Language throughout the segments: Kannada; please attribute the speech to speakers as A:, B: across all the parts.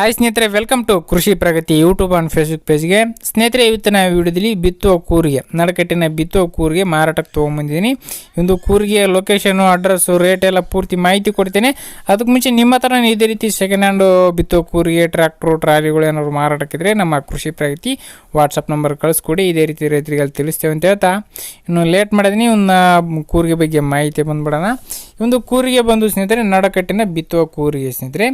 A: ಹಾಯ್ ಸ್ನೇಹಿತರೆ welcome to Krishi Pragati YouTube and Facebook ಪೇಜ್ಗೆ ಸ್ನೇಹಿತರೆ, ಇವತ್ತಿನ ವಿಡಿಯೋದಲ್ಲಿ ಬಿತ್ತುವ ಕೂರಿಗೆ, ನಡಕಟ್ಟಿನ ಬಿತ್ತುವ ಕೂರಿಗೆ ಮಾರಾಟಕ್ಕೆ ತೊಗೊಂಬಂದಿದ್ದೀನಿ. ಒಂದು ಕೂರಿಗೆ ಲೊಕೇಶನು ಅಡ್ರೆಸ್ಸು ರೇಟ್ ಎಲ್ಲ ಪೂರ್ತಿ ಮಾಹಿತಿ ಕೊಡ್ತೇನೆ. ಅದಕ್ಕೆ ಮುಂಚೆ ನಿಮ್ಮ ಹತ್ರ ಇದೇ ರೀತಿ ಸೆಕೆಂಡ್ ಹ್ಯಾಂಡು ಬಿತ್ತುವ ಕೂರಿಗೆ ಟ್ರ್ಯಾಕ್ಟ್ರು ಟ್ರಾಲಿಗಳು ಏನಾದ್ರು ಮಾರಾಟಕ್ಕಿದ್ರೆ ನಮ್ಮ ಕೃಷಿ ಪ್ರಗತಿ ವಾಟ್ಸಪ್ ನಂಬರ್ ಕಳಿಸ್ಕೊಡಿ. ಇದೇ ರೀತಿ ರೈತರಿಗೆ ಅಲ್ಲಿ ತಿಳಿಸ್ತೇವೆ ಅಂತ ಹೇಳ್ತಾ. ಇನ್ನು ಲೇಟ್ ಮಾಡಿದೀನಿ ಒಂದು ಕೂರಿಗೆ ಬಗ್ಗೆ ಮಾಹಿತಿ ಬಂದ್ಬಿಡೋಣ. ಒಂದು ಕೂರಿಗೆ ಬಂದು ಸ್ನೇಹಿತರೆ, ನಡಕಟ್ಟಿನ ಬಿತ್ತುವ ಕೂರಿಗೆ ಸ್ನೇಹಿತರೆ.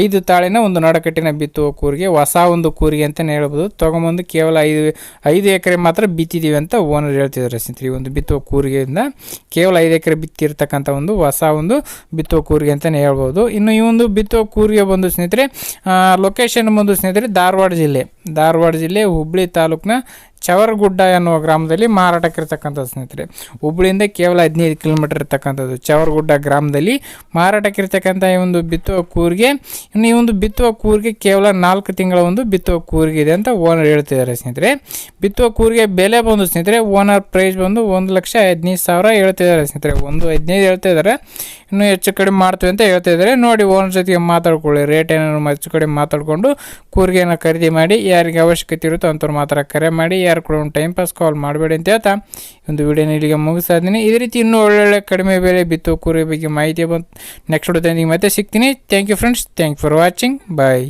A: ಐದು ತಾಳಿನ ಒಂದು ನಡಕಟ್ಟಿನ ಬಿತ್ತುವ ಕೂರಿಗೆ, ಹೊಸ ಒಂದು ಕೂರಿಗೆ ಅಂತಲೇ ಹೇಳ್ಬೋದು. ತೊಗೊಂಬಂದು ಕೇವಲ ಐದು ಐದು ಎಕರೆ ಮಾತ್ರ ಬಿತ್ತಿದ್ದೀವಿ ಅಂತ ಓನರ್ ಹೇಳ್ತಿದ್ದಾರೆ ಸ್ನೇಹಿತರೆ. ಈ ಒಂದು ಬಿತ್ತುವ ಕೂರಿಗೆಯಿಂದ ಕೇವಲ ಐದು ಎಕರೆ ಬಿತ್ತಿರ್ತಕ್ಕಂಥ ಒಂದು ಹೊಸ ಒಂದು ಬಿತ್ತುವ ಕೂರಿಗೆ ಅಂತಲೇ ಹೇಳ್ಬೋದು. ಇನ್ನು ಈ ಒಂದು ಬಿತ್ತುವ ಕೂರಿಗೆ ಬಂದು ಸ್ನೇಹಿತರೆ ಲೊಕೇಶನ್ ಬಂದು ಸ್ನೇಹಿತರೆ ಧಾರವಾಡ ಜಿಲ್ಲೆ. ಧಾರವಾಡ ಜಿಲ್ಲೆ ಹುಬ್ಬಳ್ಳಿ ತಾಲೂಕಿನ ಚವರಗುಡ್ಡ ಎನ್ನುವ ಗ್ರಾಮದಲ್ಲಿ ಮಾರಾಟಕ್ಕೆ ಇರತಕ್ಕಂಥ ಸ್ನೇಹಿತರೆ. ಹುಬ್ಬಳ್ಳಿಯಿಂದ ಕೇವಲ ಹದಿನೈದು ಕಿಲೋಮೀಟರ್ ಇರ್ತಕ್ಕಂಥದ್ದು. ಚವರಗುಡ್ಡ ಗ್ರಾಮದಲ್ಲಿ ಮಾರಾಟಕ್ಕೆ ಮಾರಾಟಕ್ಕಿರ್ತಕ್ಕಂಥ ಈ ಒಂದು ಬಿತ್ತುವ ಕೂರಿಗೆ, ಇನ್ನು ಈ ಒಂದು ಬಿತ್ತುವ ಕೂರಿಗೆ ಕೇವಲ ನಾಲ್ಕು ತಿಂಗಳ ಒಂದು ಬಿತ್ತುವ ಕೂರಿಗೆ ಇದೆ ಅಂತ ಓನರ್ ಹೇಳ್ತಿದ್ದಾರೆ ಸ್ನೇಹಿತರೆ. ಬಿತ್ತುವ ಕೂರಿಗೆ ಬೆಲೆ ಬಂದು ಸ್ನೇಹಿತರೆ, ಓನರ್ ಪ್ರೈಸ್ ಬಂದು ಒಂದು ಲಕ್ಷ ಹದಿನೈದು ಸಾವಿರ ಹೇಳ್ತಿದ್ದಾರೆ ಸ್ನೇಹಿತರೆ. ಒಂದು ಹದಿನೈದು ಹೇಳ್ತಿದ್ದಾರೆ. ಇನ್ನೂ ಹೆಚ್ಚು ಕಡಿಮೆ ಮಾಡ್ತೀವಿ ಅಂತ ಹೇಳ್ತಿದ್ದಾರೆ. ನೋಡಿ ಓನರ್ ಜೊತೆಗೆ ಮಾತಾಡ್ಕೊಳ್ಳಿ. ರೇಟ್ ಏನಾದ್ರು ಹೆಚ್ಚು ಕಡಿಮೆ ಮಾತಾಡಿಕೊಂಡು ಕೂರಿಗೆನ ಖರೀದಿ ಮಾಡಿ ಯಾರಿಗೆ ಅವಶ್ಯಕತೆ ಇರುತ್ತೋ ಅಂಥವ್ರು ಮಾತ್ರ ಕರೆ ಮಾಡಿ, ಯಾರು ಕೂಡ ಒಂದು ಟೈಮ್ ಪಾಸ್ ಕಾಲ್ ಮಾಡಬೇಡಿ ಅಂತ ಹೇಳ್ತಾ ಒಂದು ವಿಡಿಯೋನ ಇಲ್ಲಿಗೆ ಮುಗಿಸ್ತಾ ಇದ್ದೀನಿ. ಇದೇ ರೀತಿ ಇನ್ನೂ ಒಳ್ಳೊಳ್ಳೆ ಕಡಿಮೆ ಬೆಲೆ ಬಿತ್ತು ಕೂರಿ ಬಗ್ಗೆ ಮಾಹಿತಿ ಬಂತು. ನೆಕ್ಸ್ಟ್ ವಿಡಿಯೋದಲ್ಲಿ ಮತ್ತೆ ಸಿಗ್ತೀನಿ. Thank you friends thank for watching bye